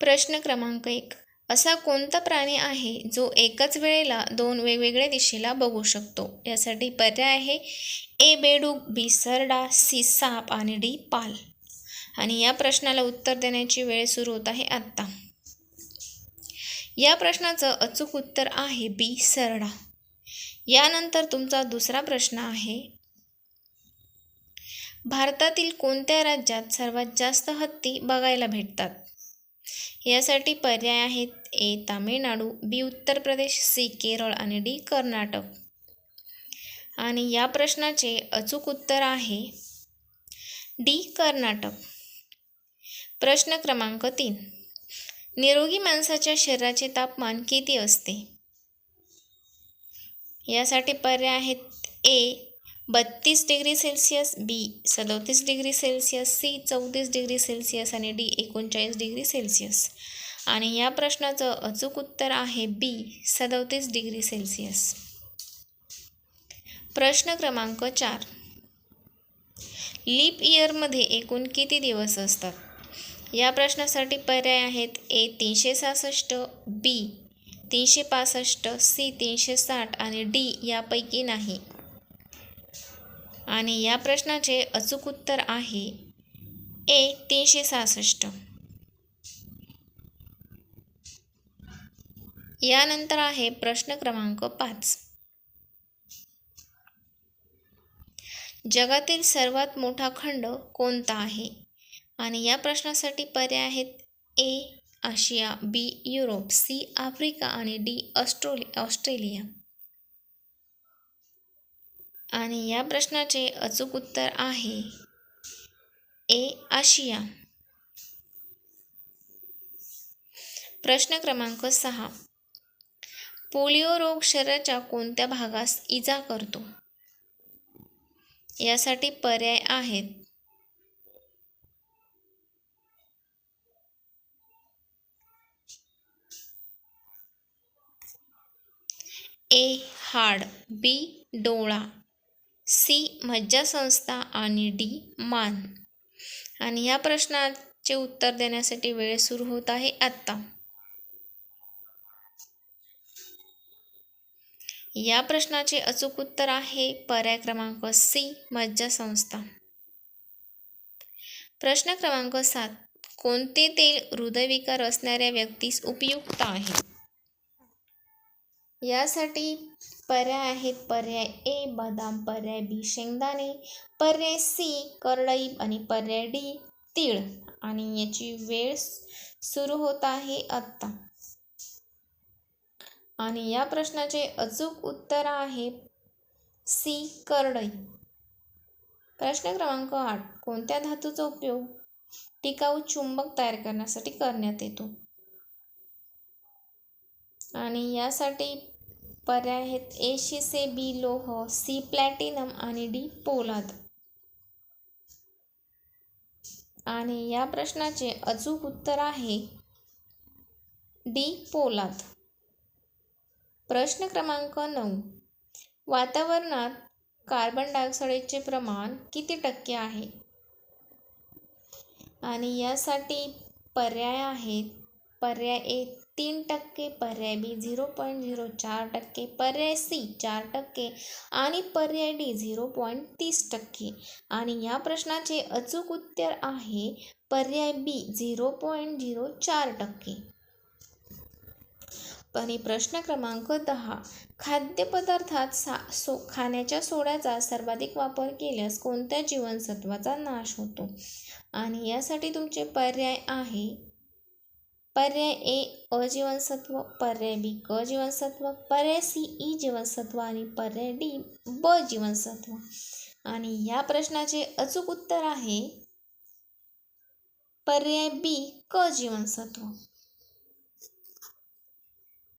प्रश्न क्रमांक एक. असा कोणता प्राणी आहे जो एकाच वेळेला दोन वेगवेगळ्या दिशेला बघू शकतो? यासाठी पर्याय आहे ए बेडूक बी सरडा सी साप आणि डी पाल. आणि या प्रश्नाला उत्तर देण्याची वेळ सुरू होत आहे आत्ता. या प्रश्नाचं अचूक उत्तर आहे बी सरडा यानंतर तुमचा दुसरा प्रश्न आहे भारतातील कोणत्या राज्यात सर्वात जास्त हत्ती बघायला भेटतात? यासाठी पर्याय आहेत ए तामिळनाडू बी उत्तर प्रदेश सी केरळ आणि डी कर्नाटक. आणि या प्रश्नाचे अचूक उत्तर आहे डी कर्नाटक. प्रश्न क्रमांक तीन. निरोगी माणसाच्या शरीराचे तापमान किती असते? यासाठी पर्याय आहेत ए बत्तीस डिग्री सेल्सिअस बी सदोतीस डिग्री सेल्सिअस सी चौतीस डिग्री सेल्सिअस आणि डी एकोणचाळीस डिग्री सेल्सिअस. आणि या प्रश्नाचं अचूक उत्तर आहे बी सदोतीस डिग्री सेल्सिअस. प्रश्न क्रमांक चार. लीप इयरमध्ये एकूण किती दिवस असतात? या प्रश्नासाठी पर्याय आहेत ए तीनशे सहासष्ट बी तीनशे पासष्ट सी तीनशे साठ आणि डी यापैकी नाही. आणि या प्रश्नाचे अचूक उत्तर आहे ए तीनशे सहासष्ट. यानंतर आहे प्रश्न क्रमांक पाच. जगातील सर्वात मोठा खंड कोणता आहे? आणि या प्रश्नासाठी पर्याय आहेत A Asia B Europe C Africa आणि डी ऑस्ट्रोलि ऑस्ट्रेलिया. आणि या प्रश्नाचे अचूक उत्तर आहे. ए. आशिया. प्रश्न क्रमांक सहा. पोलिओ रोग शरीराच्या कोणत्या भागास इजा करतो? यासाठी पर्याय आहेत. ए. हाड. बी. डोळा. सी मज्जासंस्था आणि डी मान. आणि या प्रश्नाचे उत्तर देण्यासाठी वेळ सुरू होत आहे आत्ता. या प्रश्नाचे अचूक उत्तर आहे पर्याय क्रमांक सी मज्जासंस्था. प्रश्न क्रमांक सात कोणते तेल हृदयविकार असणाऱ्या व्यक्तीस उपयुक्त आहे? यासाठी पर्याय आहेत. पर्याय ए बदाम. पर्याय बी शेंगदाणे. पर्याय सी करडई. आणि पर्याय डी तीळ. आणि याची वेळ सुरू होत आहे आत्ता. आणि या प्रश्नाचे अचूक उत्तर आहे सी करडई. प्रश्न क्रमांक आठ. कोणत्या धातूचा उपयोग टिकाऊ चुंबक तयार करण्यासाठी करण्यात येतो? आणि यासाठी पर्याय आहेत ए शिसे बी लोह सी प्लॅटिनम आणि डी पोलाद. आणि या प्रश्नाचे अचूक उत्तर आहे डी पोलाद. प्रश्न क्रमांक नऊ. वातावरणात कार्बन डायऑक्साईडचे प्रमाण किती टक्के आहे? आणि यासाठी पर्याय आहेत पर्याय ए तीन टक्के पर्याय बी झिरो पॉईंट झिरो चार टक्के पर्याय सी चार टक्के आणि पर्याय डी झिरो पॉईंट तीस टक्के. आणि या प्रश्नाचे अचूक उत्तर आहे पर्याय बी झिरो पॉईंट झिरो चार टक्के. आणि प्रश्न क्रमांक दहा खाद्यपदार्थात सा सो खाण्याच्या सोड्याचा सर्वाधिक वापर केल्यास कोणत्या जीवनसत्वाचा नाश होतो? आणि यासाठी तुमचे पर्याय आहे पर्याय ए अजीवनसत्व पर्याय बी क जीवनसत्व पर्याय सी ई जीवनसत्व आणि पर्याय डी ब जीवनसत्व आणि या प्रश्नाचे अचूक उत्तर आहे पर्याय बी क जीवनसत्व